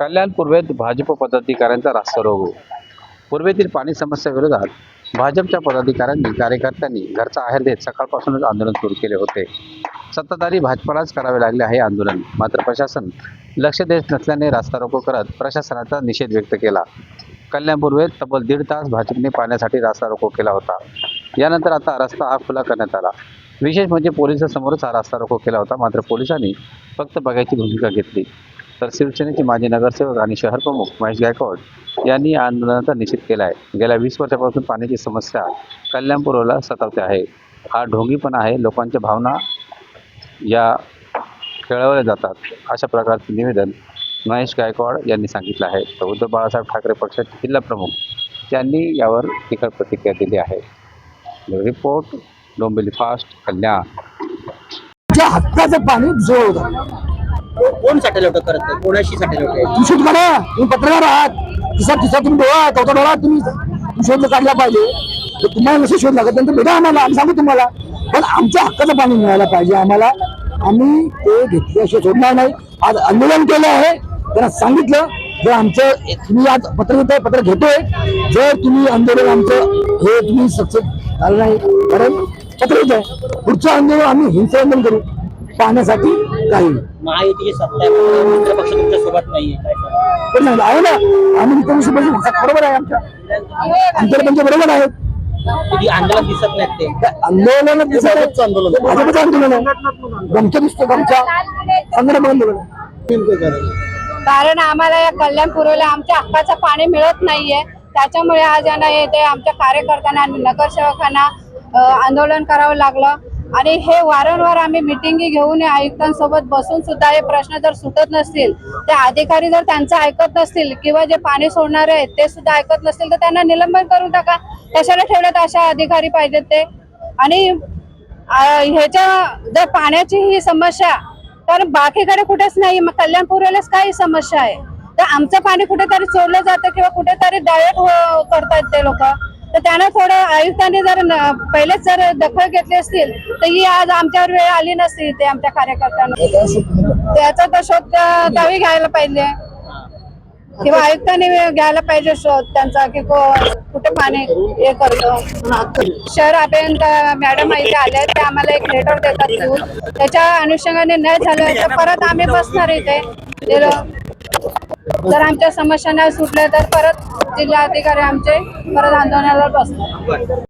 कल्याण पूर्वेत भाजप पदाधिकाऱ्यांचा रास्ता रोग पूर्वेतील पाणी समस्या विरोधात भाजपच्या पदाधिकाऱ्यांनी कार्यकर्त्यांनी घरचा आहेर देत सकाळपासूनच आंदोलन सुरू केले होते. सत्ताधारी भाजपालाच करावे लागले आहे आंदोलन. मात्र प्रशासन लक्ष देत नसल्याने रास्ता रोको करत प्रशासनाचा निषेध व्यक्त केला. कल्याण पूर्वेत तब्बल दीड तास भाजपने पाण्यासाठी रास्ता रोको केला होता. यानंतर आता रस्ता हा खुला करण्यात आला. विशेष म्हणजे पोलिसांसमोरच हा रास्ता रोको केला होता. मात्र पोलिसांनी फक्त बघायची भूमिका घेतली. तर शिवसेनेचे माजी नगरसेवक आणि शहर प्रमुख महेश गायकवाड यांनी या आंदोलनाचा निषेध केला आहे गेल्या वीस वर्षापासून पाण्याची समस्या कल्याणपूर्वला सतावते आहे. हा ढोंगीपणा आहे. लोकांच्या भावना या खेळवल्या जातात. अशा प्रकारचे निवेदन महेश गायकवाड यांनी सांगितलं आहे. तर उद्धव बाळासाहेब ठाकरे पक्षाचे जिल्हा प्रमुख त्यांनी यावर तिखट प्रतिक्रिया दिली आहे. Report Dombivli fast Kalyan. हक्काचं पाणी दुसरं कोण साठवलं होतं करत तर कोणाशी साठवलं होतं तुम्ही शोध काढा. तुम्ही पत्रकार आहात. तिसरा तिसरा तुम्ही डोळा आहात चौथा डोळा आहात तुम्ही तुम्ही शोध काढला पाहिजे. तर तुम्हाला नसे शोध लागत नाही? तर भेटा आम्हाला. आम्ही सांगू तुम्हाला. पण आमच्या हक्काचं पाणी मिळायला पाहिजे. आम्हाला आम्ही ते घेतल्याशिवाय सोडणार नाही. आज आंदोलन केलं आहे. त्यांना सांगितलं जर आमचं तुम्ही आज पत्र घेतोय पत्र घेतोय. जर तुम्ही आंदोलन आमचं हे तुम्ही सक्सेस झालं नाही कारण पत्र घेतोय पुढचं आंदोलन आम्ही हिंसा आंदोलन करू. पाहण्यासाठी काही. नाही. महायुतीची सत्ता आहे. मित्र पक्ष तुमच्यासोबत नाहीये. काय सांगाल? पण नाही, आहे ना. आम्ही बरोबर आहे आमच्या. आमच्या त्यांच्या बरोबर आहेत. कधी आंदोलन दिसत नाहीत ते. आंदोलन भाजपचं आंदोलन भाजपचं आंदोलन आहे. गमच्या दिसतो गमच्या आंदोलन आहे. कारण आम्हाला या कल्याण पुरवल्या आमच्या हक्काचं पाणी मिळत नाहीये. त्याच्यामुळे आज यांना येते आमच्या कार्यकर्त्यांना आणि नगरसेवकांना अ, आंदोलन करावं लागलं. आणि हे वारंवार आम्ही मिटिंगी घेऊन आयुक्तांसोबत बसून सुद्धा हे प्रश्न जर सुटत नसतील ते अधिकारी जर त्यांचं ऐकत नसतील किंवा जे पाणी सोडणारे आहेत ते सुद्धा ऐकत नसतील तर त्यांना निलंबन करून टाका कशाला ठेवल्यात अशा अधिकारी पाहिजेत ते? आणि ह्याच्या जर पाण्याची ही समस्या तर बाकीकडे कुठेच नाही मग कल्याणपूरलाच काही समस्या आहे? तर आमचं पाणी कुठेतरी चोरलं जातं किंवा कुठेतरी डायट हो-, करतात ते लोक? तर त्यांना थोडं आयुक्तांनी जर पहिलेच जर दखल घेतली असतील तर ही आज आमच्यावर वेळ आली नसती ते आमच्या कार्यकर्त्यांना. त्याचा तर शोध त्या- त्यावेळी घ्यायला पाहिजे. किंवा आयुक्तांनी घ्यायला पाहिजे शोध त्यांचा की कुठे पाणी हे करतो. शहर अभियंता मॅडम इथे आले ते आम्हाला एक लेटर देतात लिहून त्याच्या अनुषंगाने न झालं तर परत आम्ही बसणार इथे. जर आमच्या समस्या नाही सुटल्या तर परत जिल्हाधिकारी आमचे परत आंदोलनाला बसतात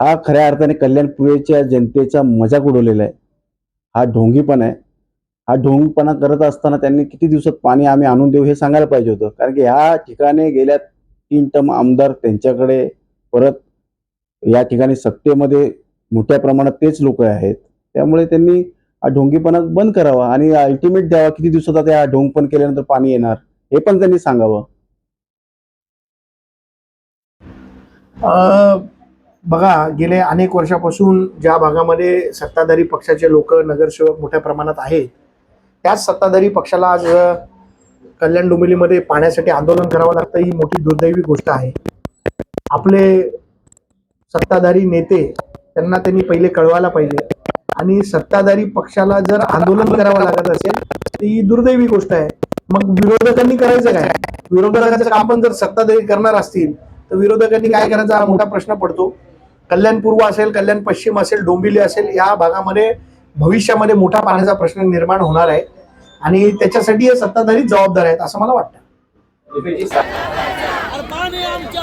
हा खऱ्या अर्थाने कल्याणपुरेच्या जनतेचा मजाक उडवलेला आहे. हा ढोंगीपणा आहे. हा ढोंगपणा करत असताना त्यांनी किती दिवसात पाणी आम्ही आणून देऊ हे सांगायला पाहिजे होतं. कारण की ह्या ठिकाणी गेल्या तीन टर्म आमदार त्यांच्याकडे परत या ठिकाणी सत्तेमध्ये मोठ्या प्रमाणात तेच लोक आहेत. त्यामुळे त्यांनी हा ढोंगीपणा बंद करावा आणि अल्टिमेट द्यावा किती दिवसात आता हा ढोंगपण केल्यानंतर पाणी येणार हे पण त्यांनी सांगावं. बघा गेले अनेक वर्षापासून ज्या भागामध्ये सत्ताधारी पक्षाचे लोक नगरसेवक मोठ्या प्रमाणात आहेत त्याच सत्ताधारी पक्षाला आज कल्याण डोंबिवलीमध्ये पाण्यासाठी आंदोलन करावं लागतं ही मोठी दुर्दैवी गोष्ट आहे. आपले सत्ताधारी नेते त्यांना त्यांनी पहिले कळवायला पाहिजे. आणि सत्ताधारी पक्षाला जर आंदोलन करावं लागत असेल तर ही दुर्दैवी गोष्ट आहे. मग विरोधकांनी करायचं काय? विरोधकांचं काम पण जर सत्ताधारी करणार असतील तर विरोधकांनी काय करायचा? हा मोठा प्रश्न पडतो. कल्याण पूर्व असेल कल्याण पश्चिम असेल डोंबिवली असेल या भागामध्ये भविष्यामध्ये मोठा पाण्याचा प्रश्न निर्माण होणार आहे. आणि त्याच्यासाठी हे सत्ताधारी जबाबदार आहेत असं मला वाटतं. आमच्या